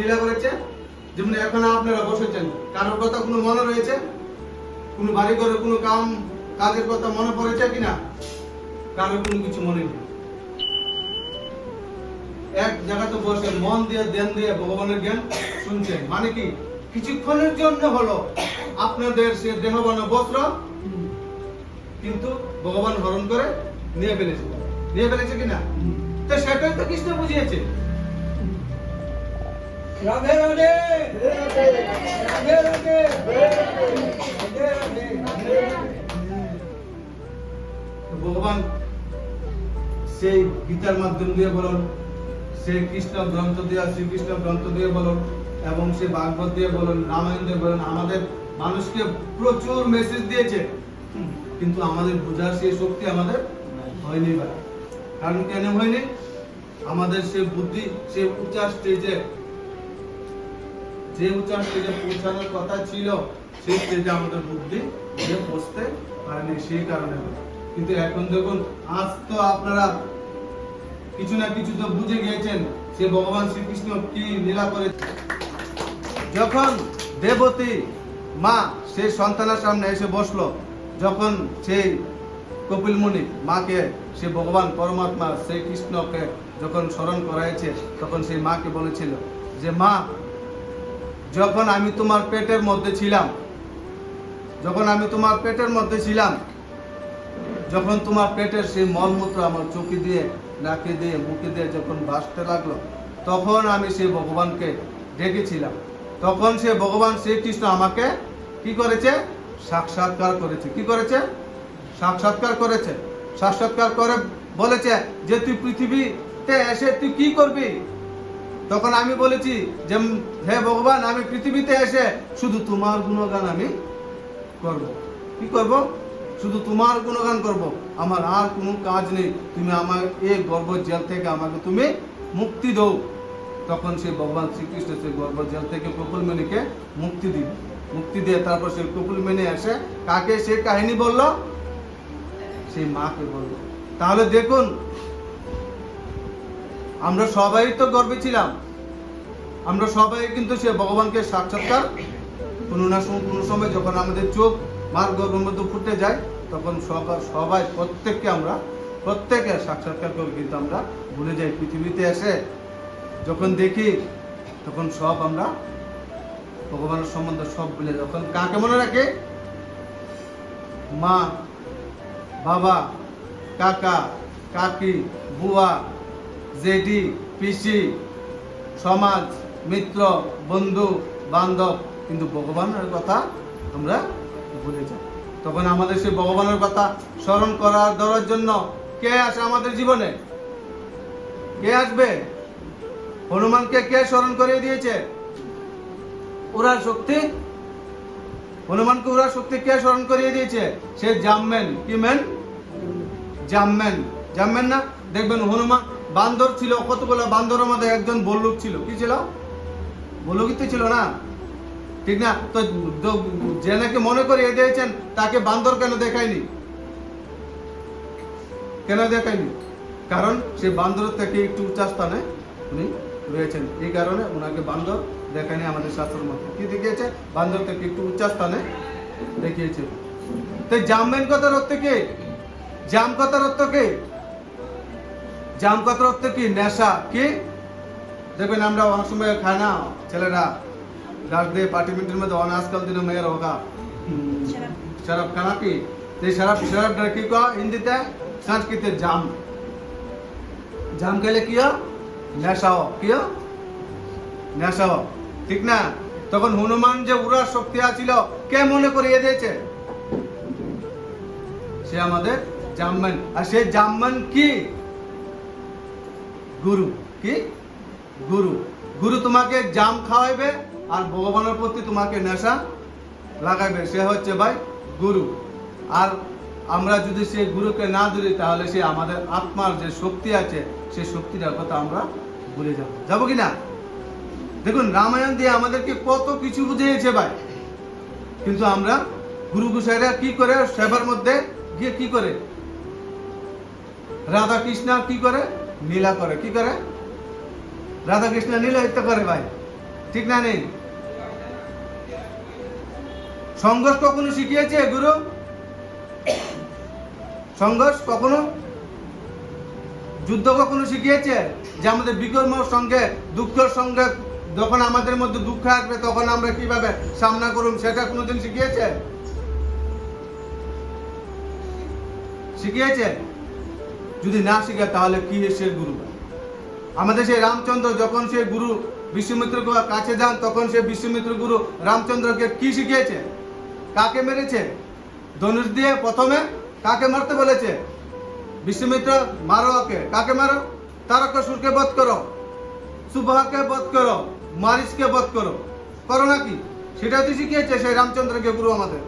লীলা করেছে? যেমন এখন আপনারা বসেছেন, কারোর কথা কোনো মনে রয়েছে? কোনো বাড়ি করে কোনো কাম, কাজের কথা মনে পড়েছে কিনা? কারোর কোনো কিছু মনে নেই। এক জায়গাতে বসে মন দিয়ে, ধ্যান দিয়ে ভগবানের জ্ঞান শুনছেন। মানে কি? কিছুক্ষণের জন্য হলো আপনাদের সে দেহবান বস্ত্র, কিন্তু ভগবান হরণ করে নিয়ে ফেলেছে। নিয়ে ফেলেছে কিনা? তো সেটাই তো কৃষ্ণ বুঝিয়েছে। রাধে রাধে। রাধে রাধে। ভগবান সেই গীতার মাধ্যম দিয়ে বলুন সেই কৃষ্ণ গ্রন্থ দিয়ে, শ্রীকৃষ্ণ গ্রন্থ দিয়ে বলুন এবং সে ভাগবত দিয়ে বলুন রামায়ণ দিয়ে বলুন আমাদের মানুষকে প্রচুর মেসেজ দিয়েছে। কিন্তু আমাদের বোঝার সেই শক্তি আমাদের হয়নি ভাই। কারণ কেন হয়নি? আমাদের সে বুদ্ধি সে উচ্চ স্টেজে যে উচ্চ স্টেজে পৌঁছানোর কথা ছিল, সেই স্টেজে আমাদের বুদ্ধি যে পৌঁছতে পারেনি, সেই কারণে কিন্তু এখন দেখুন, আজ তো আপনারা কিছু না কিছু তো বুঝে গিয়েছেন সে ভগবান শ্রীকৃষ্ণ কি লীলা করে যখন দেবতী মা সেই সন্তানের সামনে এসে বসল, যখন সেই কপিল মুনি মাকে সে ভগবান পরমাত্মা সেই কৃষ্ণকে যখন স্মরণ করাইছে, তখন সেই মাকে বলেছিল যে, মা যখন আমি তোমার পেটের মধ্যে ছিলাম, যখন আমি তোমার পেটের মধ্যে ছিলাম, যখন তোমার পেটের সেই মলমূত্র আমার চোখে দিয়ে, নাকে দিয়ে, মুখে দিয়ে যখন ভাসতে লাগল, তখন আমি সেই ভগবানকে ডেকেছিলাম। তখন সে ভগবান শ্রীকৃষ্ণ আমাকে কি করেছে? সাক্ষাৎকার করেছে। কি করেছে? সাক্ষাৎকার করেছে। সাক্ষাৎকার করে বলেছে যে, তুই পৃথিবীতে এসে তুই কি করবি? তখন আমি বলেছি যে, হে ভগবান, আমি পৃথিবীতে এসে শুধু তোমার গুণগান আমি করব। কি করব? শুধু তোমার গুণগান করব। আমার আর কোনো কাজ নেই। তুমি আমার এই গর্ব জেল থেকে আমাকে তুমি মুক্তি দাও। তখন সে ভগবান শ্রীকৃষ্ণ সেই গর্ব জেল থেকে কপুলমণিকে মুক্তি দিল। মুক্তি দিয়ে তারপর সে কপুলমণি এসে কাকে? সে কাহিনী বলল সেই মাকে বলল। তাহলে দেখুন আমরা সবাই তো গর্বে ছিলাম। আমরা সবাই কিন্তু সে ভগবানকে সাক্ষাৎকার। কোনো না কোনো সময় যখন আমাদের চোখ মার গর্ভের মধ্যে ফুটে যায়, তখন সবার সবাই প্রত্যেককে আমরা প্রত্যেকে সাক্ষাৎকার করে কিন্তু আমরা ভুলে যাই পৃথিবীতে এসে। যখন দেখি, তখন সব আমরা ভগবানের সম্বন্ধে সব ভুলে যাই। তখন কাকে মনে রাখে? মা, বাবা, কাকা, কাকি, বুয়া জেডি, পিসি, সমাজ, মিত্র, বন্ধু, বান্ধব। কিন্তু ভগবানের কথা আমরা ভুলে যাই। তখন আমাদের সেই ভগবানের কথা স্মরণ করার দেওয়ার জন্য কে আসে আমাদের জীবনে? কে আসবে? হনুমানকে কে স্মরণ করিয়ে দিয়েছে? ওরা শক্তি? হনুমানকে ওরা শক্তি কে স্মরণ করিয়ে দিয়েছে? সে জামমেন কি মেন জামমেন জামমেন না? দেখবেন হনুমান বান্দর ছিল, কতগুলো বান্দরের মধ্যে একজন বল্লুক ছিল। কি ছিল? বল্লুকই তো ছিল না। ঠিক না? তো যে নাকি মনে করিয়ে দিয়েছেন, তাকে বান্দর কেন দেখায়নি? কেন দেখায়নি? কারণ সে বান্দর থেকে একটু উঁচা স্থানে উনি রয়েছেন। এই কারণে ওনাকে বান্দর দেখায়নি আমাদের শাস্ত্রের মধ্যে কি দেখিয়েছে? বান্দর থেকে একটু উঁচা স্থানে দেখিয়েছে। তো জামমেন কথার অর্থ কে? জাম কথার অর্থ কি? জাম কথার অর্থ কি নেশা কি? দেখবেন আমরা অনেক সময় খাই না ছেলেরা গাছ দিয়ে পার্টিমেন্টের মধ্যে অনেক আজকাল দিনে মেয়ের হোকা শরাব খানা কি? এই শরাব শরাবটা কি কয়? হিন্দিতে সংস্কৃতে জাম। জাম খেলে কি? নেশা হয়। কি? নেশা হয়। ঠিক না? তখন হনুমান যে উড়ার শক্তি আছিল কে মনে করিয়ে দিয়েছে? সে আমাদের জাম্মান আর সে জাম্মান কি? গুরু। কি? গুরু। গুরু তোমাকে জাম খাওয়াইবে আর ভগবানের প্রতি তোমাকে নেশা লাগাইবে। সে হচ্ছে ভাই গুরু। আর আমরা যদি সে গুরুকে না ধরি, তাহলে সে আমাদের আত্মার যে শক্তি আছে সেই শক্তিটার কথা আমরা ভুলে যাব। যাব কি না? দেখুন, রামায়ণ দিয়ে আমাদেরকে কত কিছু বুঝিয়েছে ভাই। কিন্তু আমরা গুরু গোসাইরা কি করে, সেবার মধ্যে গিয়ে কি করে? রাধা কৃষ্ণ কি করে? নীলা করে। কি করে? রাধা কৃষ্ণ করে ভাই। ঠিক না নেই? সংঘর্ষ কখনো শিখিয়েছে গুরু? সংঘর্ষ কখনো? যুদ্ধ কখনো শিখিয়েছে? যে আমাদের বিকর্মর সঙ্গে দুঃখের সঙ্গে যখন আমাদের মধ্যে দুঃখ আসবে, তখন আমরা কীভাবে সামনা করুন সেটা কোনোদিন শিখিয়েছে? শিখিয়েছে? যদি না শিখে, তাহলে কি সে গুরু? আমাদের সেই রামচন্দ্র, যখন সে গুরু বিশ্বমিত্র কাছে যান, তখন সে বিশ্বমিত্র গুরু রামচন্দ্রকে কি শিখিয়েছে? কাকে মেরেছে? ধনুষ দিয়ে প্রথমে কাকে মারতে বলেছে? বিশ্বমিত্র মারো ওকে। কাকে মারো? তারকাসুরকে বধ করো সুবাহকে বধ করো, মারিচকে বধ করো। করো নাকি? সেটা তো শিখিয়েছে সেই রামচন্দ্রকে গুরু আমাদের।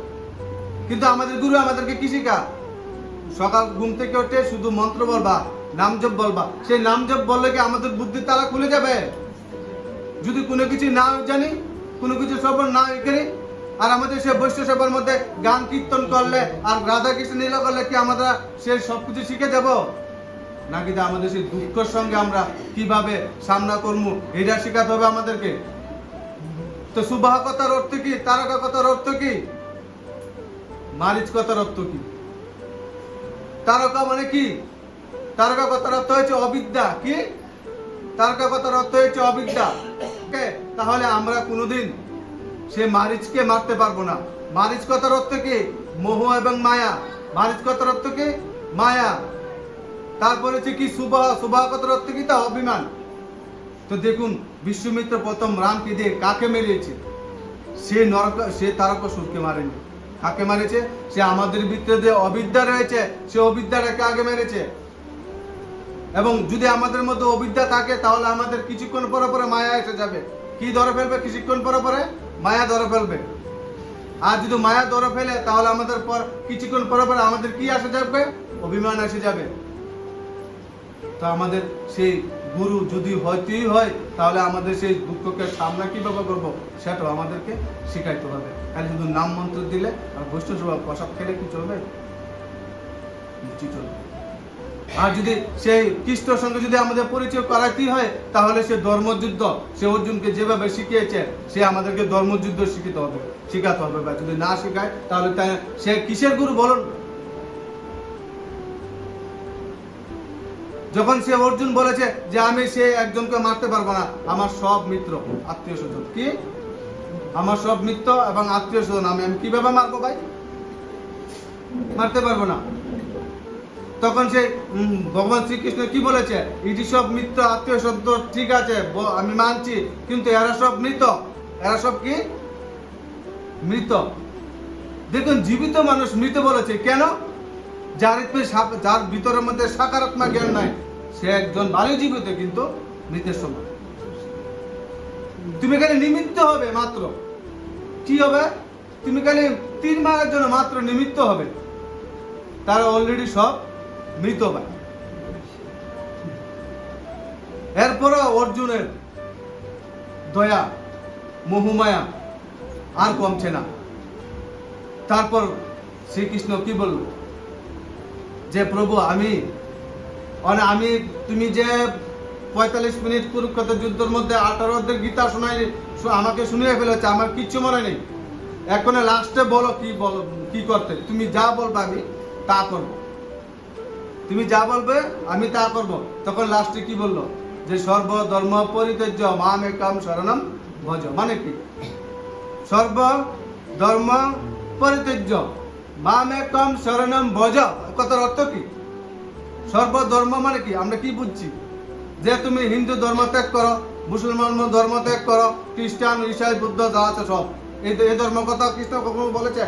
কিন্তু আমাদের গুরু আমাদেরকে কি শিখা সকাল ঘুম থেকে উঠে শুধু মন্ত্র বলবা, নাম জপ বলবা। সেই নাম জপ বললে কি আমাদের বুদ্ধি তালা খুলে যাবে? যদি কোনো কিছু না জানি, কোনো কিছু শ্রবণ না করি, আর আমাদের সে বৈশ্য সেবার মধ্যে গান কীর্তন করলে আর রাধা কৃষ্ণ নীলা করলে কি আমরা সে সব কিছু শিখে যাব? নাকি তা আমাদের সেই দুঃখের সঙ্গে আমরা কীভাবে সামনা করব এটা শেখাতে হবে আমাদেরকে। তো সুবাহ কথার অর্থ কি? তারকা কথার অর্থ কি? মারিচ কথার অর্থ কি? তারকা মানে কি? তারকা কথার অর্থ হয়েছে অবিদ্যা। কি? তারকা কথার অর্থ হয়েছে অবিদ্যা। তাহলে আমরা কোনোদিন সে মারিচকে মারতে পারব না। মারিচ কথার অর্থ কি? মোহ এবং মায়া। মারিচ কথার অর্থ কি? মায়া। তারপরে হচ্ছে কি সুবাহ। সুবাহ কথার অর্থ কি? তা অভিমান। তো দেখুন, বিশ্বমিত্র প্রথম রামকে দিয়ে, কাকে মেরিয়েছে সে নরক সে তারকাসুরকে মারেনি। কাকে মারেছে? সে আমাদের ভিতরে অবিদ্যা রয়েছে, সে অবিদ্যাটাকে আগে মেরেছে। এবং যদি আমাদের মধ্যে অবিদ্যা থাকে, তাহলে আমাদের কিছুক্ষণ পরে পরে মায়া এসে যাবে। কি ধরে ফেলবে? কিছুক্ষণ পরে পরে মায়া ধরে ফেলবে। আর যদি মায়া ধরে ফেলে, তাহলে আমাদের পর, কিছুক্ষণ পরে পরে আমাদের কি আসে যাবে? অভিমান এসে যাবে। তো আমাদের সেই গুরু যদি হইতেই হয়, তাহলে আমাদের সেই দুঃখকে সামনা কীভাবে করব? সেটাও আমাদেরকে শিখাইতে হবে। খালি শুধু নাম মন্ত্র দিলে আর বৈষ্ণব প্রসাদ খেলে কি চলবে? নিশ্চয়ই চলবে। আর যদি সেই কৃষ্ণর সঙ্গে যদি আমাদের পরিচয় করাতেই হয়, তাহলে সে ধর্মযুদ্ধ, সে অর্জুনকে যেভাবে শিখিয়েছে, সে আমাদেরকে ধর্মযুদ্ধ শিখিতে হবে, শিখাতে হবে। বা যদি না শেখায়, তাহলে সে কিসের গুরু বলুন? যখন সে অর্জুন বলেছে যে আমি সে একজনকে মারতে পারব না, আমার সব মিত্র, আত্মীয় স্বজন। কি? আমার সব মিত্র এবং আত্মীয় স্বজন। আমি আমি কীভাবে মারবো ভাই? মারতে পারব না। তখন সে ভগবান শ্রীকৃষ্ণ কি বলেছে? ইটি সব মিত্র, আত্মীয় শব্দ ঠিক আছে আমি মানছি, কিন্তু এরা সব মৃত। এরা সব কি? মৃত। দেখুন, জীবিত মানুষ মৃত বলেছে। কেন? যার যার ভিতরের মধ্যে সাকারাত্মক জ্ঞান নাই সে একজন ভালো জীবিত কিন্তু মৃতের সমান। তুমি খালি নিমিত্ত হবে মাত্র। কি হবে? তুমি খালি তিন মাসের জন্য মাত্র নিমিত্ত হবে। তারা অলরেডি সব মৃত ভাই। এরপরে অর্জুনের দয়া, মোহমায়া আর কমছে না। তারপর শ্রীকৃষ্ণ কি বলল? যে প্রভু, আমি মানে আমি, তুমি যে পঁয়তাল্লিশ মিনিট কুরুক্ষেত্র যুদ্ধের মধ্যে আঠারো গীতা শোনাই আমাকে শুনিয়ে ফেলেছে, আমার কিচ্ছু মনে নেই। এখন লাস্টে বলো কি বলো, কি করতে, তুমি যা বলবে আমি তা করব। তুমি যা বলবে আমি তা করব। তখন লাস্টে কি বলল? যে সর্ব ধর্ম পরিত্যাজ্য মাম একম শরণম ভজ মানে কি? সর্ব ধর্ম পরিত্যাজ্য মাম একম শরণম ভজ কথার অর্থ কি? সর্বধর্ম মানে কি? আমরা কি বুঝছি? যে তুমি হিন্দু ধর্ম ত্যাগ করো, মুসলমান ধর্ম ত্যাগ করো, খ্রিস্টান ইসাই বুদ্ধ, যা আছে সব। এই এই ধর্ম কথা কৃষ্ণ কখনো বলেছে?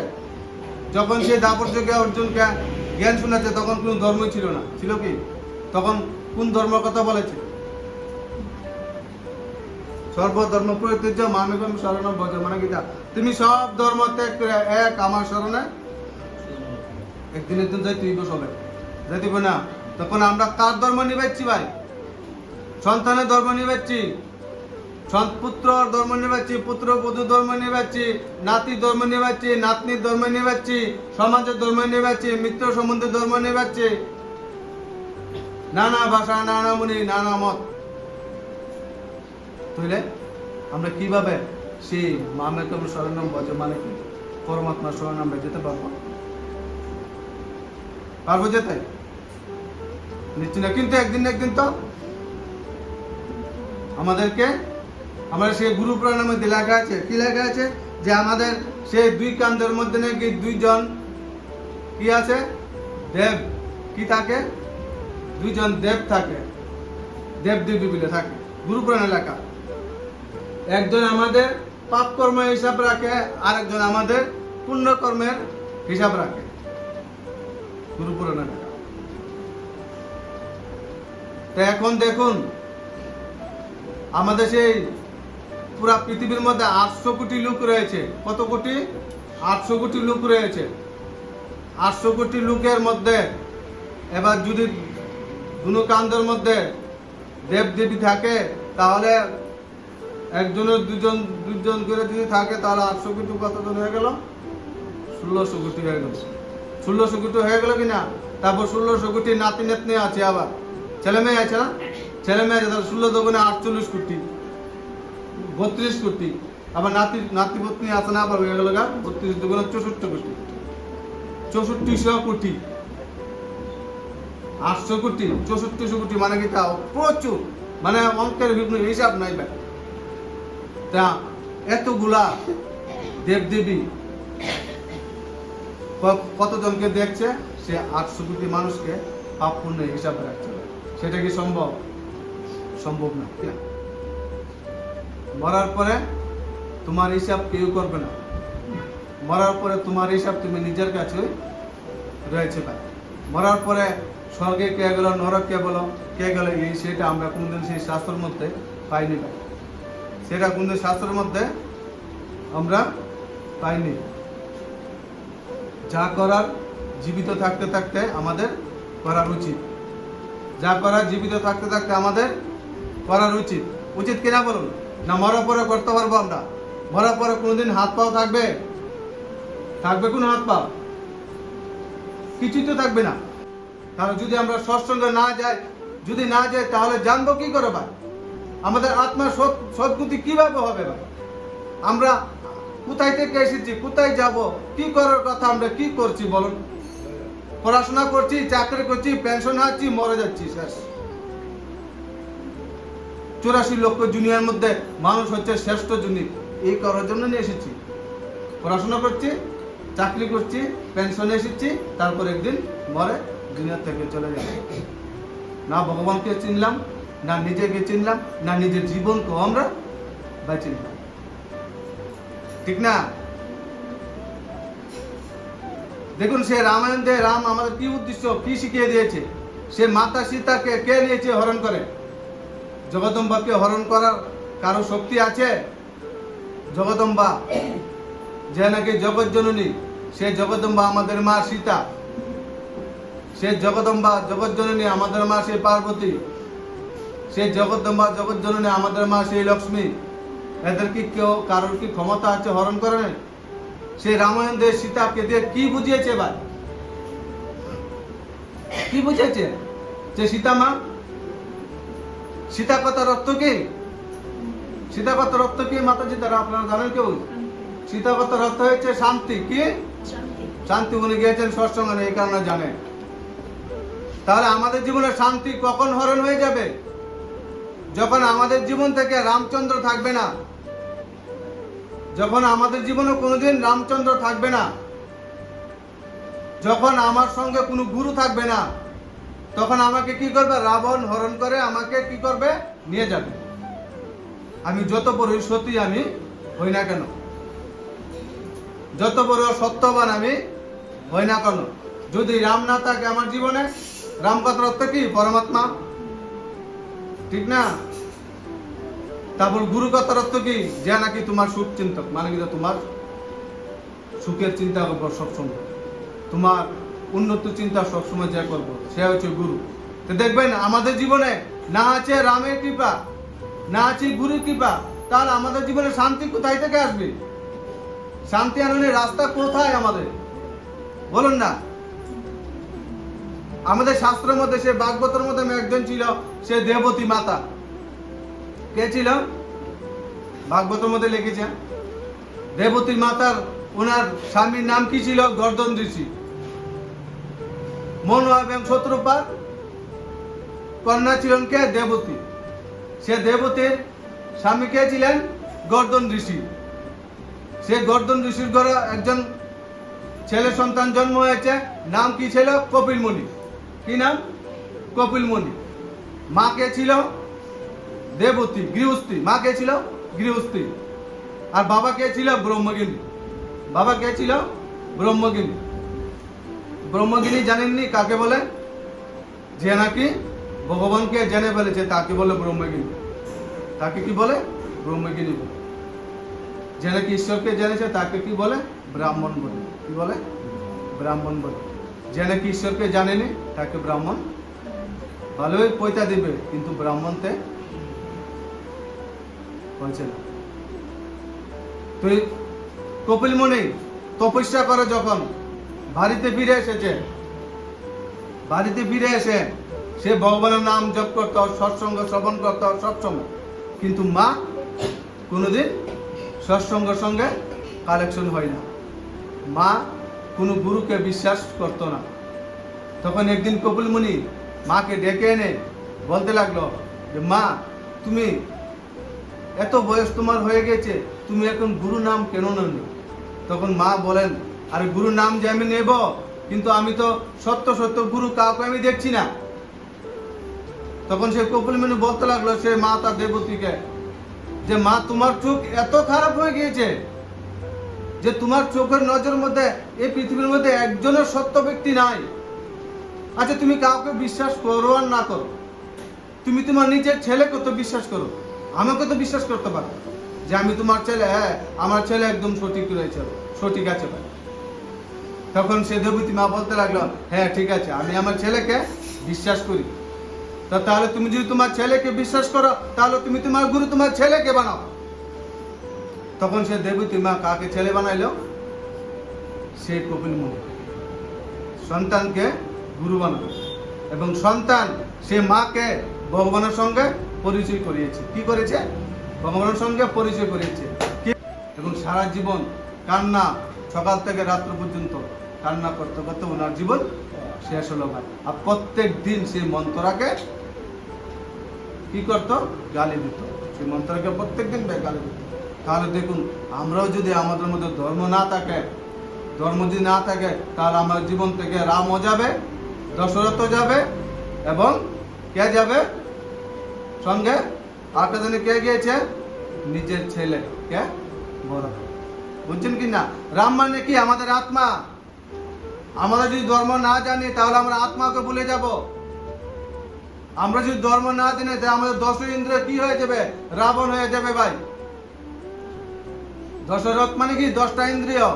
যখন সে দাপর যুগে অর্জুনকে জ্ঞান শোনাচ্ছে তখন কোনো ধর্মই ছিল না। ছিল কি? তখন কোন ধর্ম কথা বলেছে? সর্বধর্ম পরিত্যাজ্য মামেকম শরণ, ভজ মানে কি তা? তুমি সব ধর্ম ত্যাগ করে এক আমার শরণে? একদিন একদিন যাই তুই সবে। যাই না? তখন আমরা কার ধর্ম নিবেচ্ছি ভাই? সন্তানের ধর্ম নিবেচ্ছি পুত্র ধর্ম নিবাচ্ছি পুত্র বধূ ধর্ম নিবাচ্ছি, নাতি ধর্ম নিবাচ্ছি, নাতনির ধর্ম নিবাচ্ছি, সমাজের ধর্ম নিবাচ্ছি, মিত্র সম্বন্ধে ধর্ম নিবাচ্ছি। নানা ভাষা, নানা মুনি, নানা মত। তুইলে আমরা কীভাবে সেই মামের কবর শরণাম বজে মানে কি? পরমাত্মা আমরা যেতে পারব? পারব যেতে? নিশ্চয় না কিন্তু একদিন একদিন তো আমাদেরকে, আমরা সেই গুরু পুরাণের মধ্যে লেখা আছে কি লেখা আছে যে আমাদের সেই দুই কান্দের মধ্যে নাকি দুইজন কি আছে? দেব, কি থাকে? দুইজন দেব থাকে। দেব দেবী বলে থাকে। গুরু পুরাণে লেখা। একজন আমাদের পাপ হিসাব রাখে আর একজন আমাদের পুণ্য কর্মের হিসাব রাখে। গুরু পুরাণে লেখা। তো এখন দেখুন, আমাদের সেই পুরা পৃথিবীর মধ্যে আটশো কোটি লোক রয়েছে। কত কোটি? আটশো কোটি লোক রয়েছে। আটশো কোটি লোকের মধ্যে এবার যদি দুনো মধ্যে দেব দেবী থাকে, তাহলে একজনের দুজন দুজন করে যদি থাকে, তাহলে আটশো কোটি কতজন হয়ে গেল? ষোলোশো কোটি হয়ে গেল। ষোলোশো কোটি হয়ে গেল কিনা? তারপর ষোলোশো কোটি নাতি নাতনি আছে আবার। ছেলে মেয়ে আছে না? ছেলে মেয়ে আছে ষোলো দোকানে আটচল্লিশ কোটি, বত্রিশ কোটি। আবার নাতি নাতি পত্নী আছে না, আবার হয়ে গেল বত্রিশ দোকানে চৌষট্টি কোটি। চৌষট্টিশো কোটি। আটশো কোটি, চৌষট্টি চৌষট্টিশো কোটি মানে কি তাও প্রচুর। মানে অঙ্কের বিভিন্ন হিসাব নাই ভাই। তা এতগুলা দেবদেবী কতজনকে দেখছে? সে আটশো কোটি মানুষকে পাপ পুণ্য হিসাবে রাখছে। সেটা কি সম্ভব? সম্ভব না। মরার পরে তোমার হিসাব কেউ করবে না। মরার পরে তোমার হিসাব তুমি নিজের কাছে রয়েছে ভাই। মরার পরে স্বর্গে কে গেল, নরক কে বলো, কে গেল, এই সেটা আমরা কোনদিন সেই শাস্ত্রের মধ্যে পাইনি ভাই। সেটা কোনদিন শাস্ত্রের মধ্যে আমরা পাইনি। যা করার, জীবিত থাকতে থাকতে আমাদের করার উচিত। যা করার জীবিত থাকতে থাকতে আমাদের করার উচিত। উচিত কিনা বলুন? না, মরার পরে করতে পারব আমরা। মরার পরে কোনোদিন হাত পাও থাকবে? থাকবে কোন হাত পাও? কিছুই তো থাকবে না। তাহলে যদি আমরা সৎসঙ্গে না যাই, যদি না যাই, তাহলে জানব কি করে ভাই? আমাদের আত্মার সদ্গতি কীভাবে হবে ভাই? আমরা কোথায় থেকে এসেছি, কোথায় যাব, কি করার কথা আমরা কি করছি বলুন? পড়াশোনা করছি, চাকরি করছি পেনশন হাঁটছি মরে যাচ্ছি, শেষ। চুরাশি লক্ষ জুনিয়ার মধ্যে মানুষ হচ্ছে শ্রেষ্ঠ জুনি। এই করার জন্য নিয়ে এসেছি। পড়াশোনা করছি, চাকরি করছি পেনশনে এসেছি, তারপর একদিন মরে দুনিয়া থেকে চলে যাবে না ভগবানকে চিনলাম, না নিজেকে চিনলাম, না নিজের জীবনকেও আমরা বেছে নিলাম। ঠিক না? দেখুন, সে রামায়ণ যে রাম আমাদের কি উদ্দেশ্য, কি শিখিয়ে দিয়েছে? সে মাতা সীতাকে কে নিয়েছে হরণ করে? জগদম্বাকে হরণ করার কারও শক্তি আছে? জগদম্বা, যে নাকি জগৎ জননী সে জগদম্বা আমাদের মা সীতা। সে জগদম্বা জগৎ জননী আমাদের মা সেই পার্বতী। সে জগদম্বা জগৎ জননী আমাদের মা সেই লক্ষ্মী। এদের কি কেউ, কারোর কি ক্ষমতা আছে হরণ করেন সেই রামায়ণ দিয়ে সীতাকে দিয়ে কি বুঝিয়েছে ভাই কি বুঝিয়েছে? যে সীতা মা? সীতা কথার অর্থ কি? সীতা কথার অর্থ কি মাতাজি তারা আপনারা জানেন কেউ? সীতা কথার অর্থ হয়েছে শান্তি কি? শান্তি। উনি গিয়েছেন সৎসঙ্গে এই কারণে জানেন তাহলে আমাদের জীবনে শান্তি কখন হরণ হয়ে যাবে? যখন আমাদের জীবন থেকে রামচন্দ্র থাকবে না যখন আমাদের জীবনে কোনোদিন রামচন্দ্র থাকবে না, যখন আমার সঙ্গে কোনো গুরু থাকবে না, তখন আমাকে কি করবে? রাবণ হরণ করে আমাকে কি করবে? নিয়ে যাবে। আমি যত বড় সতী আমি হই না কেন? যত বড় সত্যবান আমি হই না কেন? যদি রাম না থাকে আমার জীবনে রাম অর্থ কি? পরমাত্মা? ঠিক না? তারপর গুরু কথার অর্থ কি? যে নাকি তোমার সুখ চিন্তক মানে কি তোমার সুখের চিন্তা করব সবসময় তোমার উন্নত চিন্তা সবসময় যা করব, সে হচ্ছে গুরু। তো দেখবেন, আমাদের জীবনে না আছে রামের কৃপা, না আছে গুরুর কৃপা, তাহলে আমাদের জীবনে শান্তি কোথায় থেকে আসবে? শান্তি আননের রাস্তা কোথায় আমাদের? বলুন না। আমাদের শাস্ত্রের মধ্যে, সে বাগবতের মধ্যে একজন ছিল, সে দেবতী মাতা। কে ছিল? ভাগবতের মধ্যে লিখেছে, দেবতী মাতার ওনার স্বামীর নাম কি ছিল? গর্দন ঋষি। মনু এবং শত্রুপার কন্যা ছিলেন কে? দেবতী। সে দেবতীর স্বামী কে ছিলেন? গর্দন ঋষি। সে গর্দন ঋষির ঘরে একজন ছেলে সন্তান জন্ম হয়েছে। নাম কি ছিল? কপিল কি নাম? কপিল মা কে ছিল? দেবতী, গৃহস্থী। মা কে ছিল? গৃহস্থী। আর বাবা কে ছিল? ব্রহ্মগিনী। বাবা কে ছিল? ব্রহ্মগিনী। ব্রহ্মগিনী জানেননি? কাকে বলে? যে নাকি ভগবানকে জেনে ফেলেছে, তাকে বলে ব্রহ্মগিনী। তাকে কি বলে? ব্রহ্মগিনী বলে। যে নাকি ঈশ্বরকে জেনেছে, তাকে কি বলে? ব্রাহ্মণ বলে। কি বলে? ব্রাহ্মণ বলে। যে নাকি ঈশ্বরকে জানেনি, তাকে ব্রাহ্মণ। ভালোই পয়তা দিবে, কিন্তু ব্রাহ্মণতে না তুই কপিল মুনি তপস্যা করে যখন। বাড়িতে ফিরে এসেছে। বাড়িতে ফিরে এসে সে ভগবানের নাম জপ করত, সৎসঙ্গ শ্রবণ করত সবসময় কিন্তু মা কোনোদিন সৎসঙ্গের সঙ্গে কালেকশন হয় না। মা কোনো গুরুকে বিশ্বাস করতো না। তখন একদিন কপিল মুনি মাকে ডেকে এনে বলতে লাগল যে, মা, তুমি এত বয়স তোমার হয়ে গেছে, তুমি এখন গুরু নাম কেন নেন তখন মা বলেন, আরে গুরু নাম যে আমি নেব, কিন্তু আমি তো সত্য সত্য গুরু কাউকে আমি দেখছি না। তখন সে কপিল মুনি বলতে লাগল, সে মা তার দেবতীকে, যে মা তোমার চোখ এত খারাপ হয়ে গিয়েছে, যে তোমার চোখের নজর মধ্যে এই পৃথিবীর মধ্যে একজনের সত্য ব্যক্তি নাই। আচ্ছা তুমি কাউকে বিশ্বাস করো আর না করো। তুমি তোমার নিজের ছেলেকে তো বিশ্বাস করো। আমাকে তো বিশ্বাস করতে পারো যে আমি তোমার ছেলে হ্যাঁ আমার ছেলে একদম সঠিক রয়েছে, সঠিক আছে ভাই। তখন সে দেবতী মা বলতে লাগল হ্যাঁ ঠিক আছে, আমি আমার ছেলেকে বিশ্বাস করি। তা তাহলে তুমি যদি তোমার ছেলেকে বিশ্বাস করো, তাহলে তুমি তোমার গুরু তোমার ছেলেকে বানাও। তখন সে দেবতী মা কাকে ছেলে বানাইলো? সে কপিল মুনি সন্তানকে গুরু বানালো। এবং সন্তান সে মাকে ভগবানের সঙ্গে পরিচয় করিয়েছে। কি করেছে? ভগবানের সঙ্গে পরিচয় করিয়েছে। এবং সারা জীবন কান্না সকাল থেকে রাত্র পর্যন্ত কান্না করতে করতে ওনার জীবন শেষ হলো ভাই। আর প্রত্যেক দিন সেই মন্ত্রাকে কি করতো? গালি দিত। সেই মন্ত্রকে প্রত্যেকদিন ভাই গালি দিত। তাহলে দেখুন, আমরাও যদি আমাদের মধ্যে ধর্ম না থাকে, ধর্ম যদি না থাকে, তাহলে আমার জীবন থেকে রামও যাবে, দশরথও যাবে এবং কে যাবে? সঙ্গে আরেকটা জানি কে গিয়েছে? নিজের ছেলে। কে? বড় বুঝছেন কি না? রাম মানে কি? আমাদের আত্মা। আমরা যদি ধর্ম না জানি, তাহলে আমরা আত্মাকে ভুলে যাব। আমরা যদি ধর্ম না জানি, তাহলে আমাদের দশ ইন্দ্রিয় কি হয়ে যাবে? রাবণ হয়ে যাবে ভাই। দশরথ মানে কি? দশটা ইন্দ্রিয়।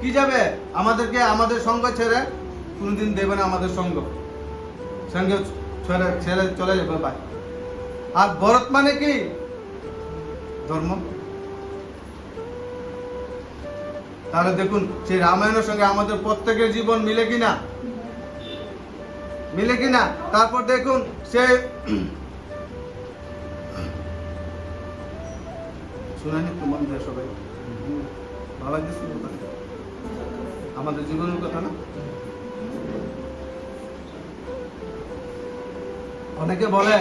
কি যাবে? আমাদেরকে, আমাদের সঙ্গ ছেড়ে কোনোদিন দেবে না আমাদের সঙ্গ। সঙ্গে ছেড়ে ছেড়ে চলে যাবে ভাই। আর ভরত মানে কি? ধর্ম। তাহলে দেখুন, সেই রামায়ণের সঙ্গে আমাদের প্রত্যেকের জীবন মিলে কিনা? মিলে কিনা? তারপর দেখুন, সে শুনানি তোমার সবাই? ভালো আমাদের জীবনের কথা না? অনেকে বলে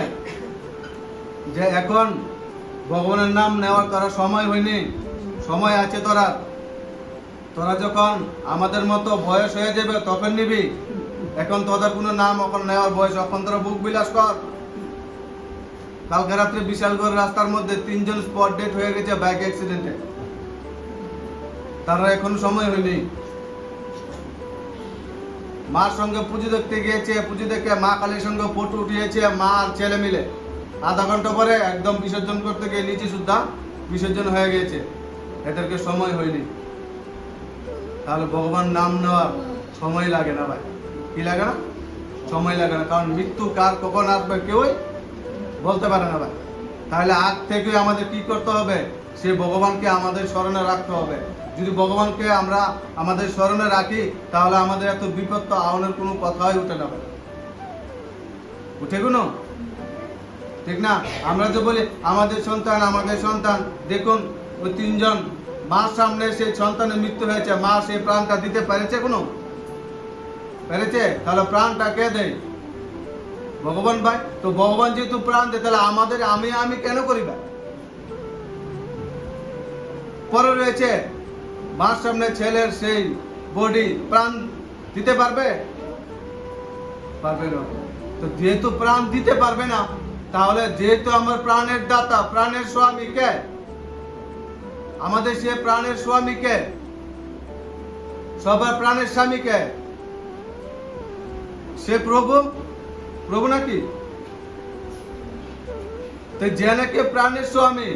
যে এখন ভগবানের নাম নেওয়ার তোরা সময় হয়নি, সময় আছে তোরা। তোরা যখন আমাদের মতো বয়স হয়ে যাবে তখন নিবি। এখন তোদের কোনো নাম এখন নেওয়ার বয়স, এখন তোরা বুক বিলাস কর। কালকে রাত্রে বিশালগড় রাস্তার মধ্যে তিনজন স্পট ডেট হয়ে গেছে বাইক অ্যাক্সিডেন্টে তারা এখন সময় হয়নি। মার সঙ্গে পুজো দেখতে গিয়েছে, পুজো দেখে মা কালীর সঙ্গে ফটো উঠিয়েছে, মা আর ছেলে মিলে। আধা ঘণ্টা পরে একদম বিসর্জন করতে গিয়ে নিচে সুদ্ধা বিসর্জন হয়ে গেছে এদেরকে সময় হয়নি। তাহলে ভগবান নাম নেওয়ার সময় লাগে না ভাই। কি লাগে না? সময় লাগে না। কারণ মৃত্যু কার কখন আসবে কেউই বলতে পারে না ভাই। তাহলে আগ থেকে আমাদের কি করতে হবে? সে ভগবানকে আমাদের স্মরণে রাখতে হবে। যদি ভগবানকে আমরা আমাদের স্মরণে রাখি, তাহলে আমাদের এত বিপদ তো আহনের কোনো কথাই উঠে না ভাই। উঠে কোনো? ঠিক না? আমরা তো বলি, আমাদের সন্তান আমাদের সন্তান। দেখুন, ওই তিনজন মার সামনে সেই সন্তানের মৃত্যু হয়েছে, মা সেই প্রাণটা দিতে পেরেছে কোনো? পেরেছে? তাহলে প্রাণটা কে দেয়? ভগবান ভাই, তো ভগবান যেহেতু প্রাণ দেয়, তাহলে আমাদের, আমি আমি কেন করি ভাই? পরে রয়েছে মার সামনে ছেলের সেই বডি, প্রাণ দিতে পারবে? পারবে না। তো যেহেতু প্রাণ দিতে পারবে না তাহলে যেহেতু আমার প্রাণের দাতা, প্রাণের স্বামী কে? আমাদের সে প্রাণের স্বামী কে? সবার প্রাণের স্বামী কে? সে প্রভু? প্রভু নাকি? তো যে নাকি প্রাণের স্বামী?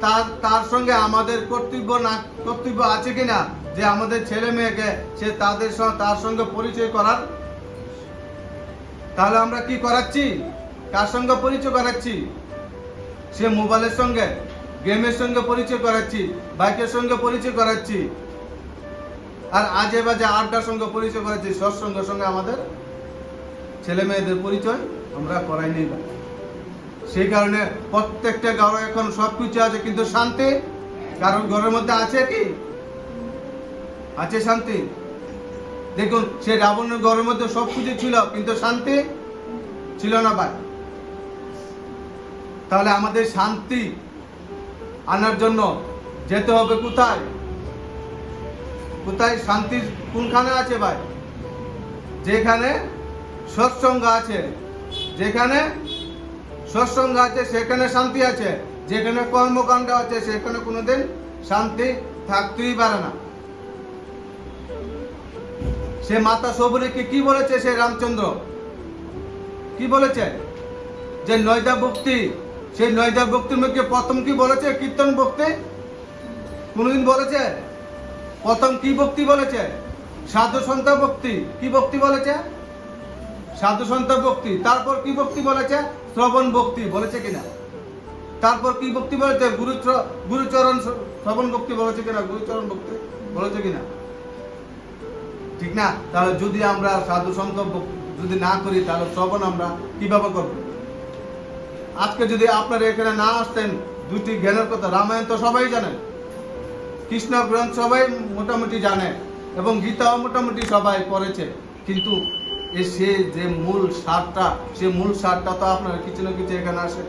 তার তার সঙ্গে আমাদের কর্তব্য না, কর্তব্য আছে কিনা? যে আমাদের ছেলে মেয়েকে সে তাদের সঙ্গে, তার সঙ্গে পরিচয় করার? তাহলে আমরা কি করাচ্ছি? কার সঙ্গে পরিচয় করাচ্ছি? সে মোবাইলের সঙ্গে, গেমের সঙ্গে পরিচয় করাচ্ছি, বাইকের সঙ্গে পরিচয় করাচ্ছি। আর আজে বাজে আড্ডার সঙ্গে পরিচয় করাচ্ছি সৎসঙ্গের সঙ্গে আমাদের ছেলে মেয়েদের পরিচয় আমরা করাইনি না সেই কারণে প্রত্যেকটা ঘরে এখন সব কিছু আছে, কিন্তু শান্তি? কারণ ঘরের মধ্যে আছে কি? আছে শান্তি? দেখুন, সে রাবণের ঘরের মধ্যে সবকিছু ছিল, কিন্তু শান্তি ছিল না ভাই। তাহলে আমাদের শান্তি আনার জন্য যেতে হবে কোথায়? কোথায় শান্তির কোনখানে আছে ভাই? যেখানে সৎসঙ্গ আছে। যেখানে সৎসঙ্গ আছে, সেখানে শান্তি আছে। যেখানে কর্মকাণ্ড আছে, সেখানে কোনোদিন শান্তি থাকতেই পারে না। সে মাতা সবরীকে কি বলেছে সে রামচন্দ্র? কি বলেছে? যে নয়দা ভক্তি সেই নয়দা ভক্তির মধ্যে প্রথম কি বলেছে? কীর্তন ভক্তি? কোনদিন বলেছে? প্রথম কি ভক্তি বলেছে? সাধু সন্ত ভক্তি। কি ভক্তি বলেছে? সাধু সন্ত ভক্তি। তারপর কি ভক্তি বলেছে? শ্রবণ ভক্তি। বলেছে কিনা? তারপর কি ভক্তি বলেছে? গুরু গুরুচরণ শ্রবণ ভক্তি বলেছে কিনা? গুরুচরণ ভক্তি বলেছে কিনা? ঠিক না? তাহলে যদি আমরা সাধু সন্ত যদি না করি, তাহলে শ্রবণ আমরা কীভাবে করব? আজকে যদি আপনারা এখানে না আসতেন, দুটি জ্ঞানের কথা রামায়ণ তো সবাই জানেন কৃষ্ণ গ্রন্থ সবাই মোটামুটি জানে, এবং গীতাও মোটামুটি সবাই পড়েছে। কিন্তু এ সে যে মূল সারটা, সে মূল সারটা তো আপনার কিছু না কিছু এখানে আসে।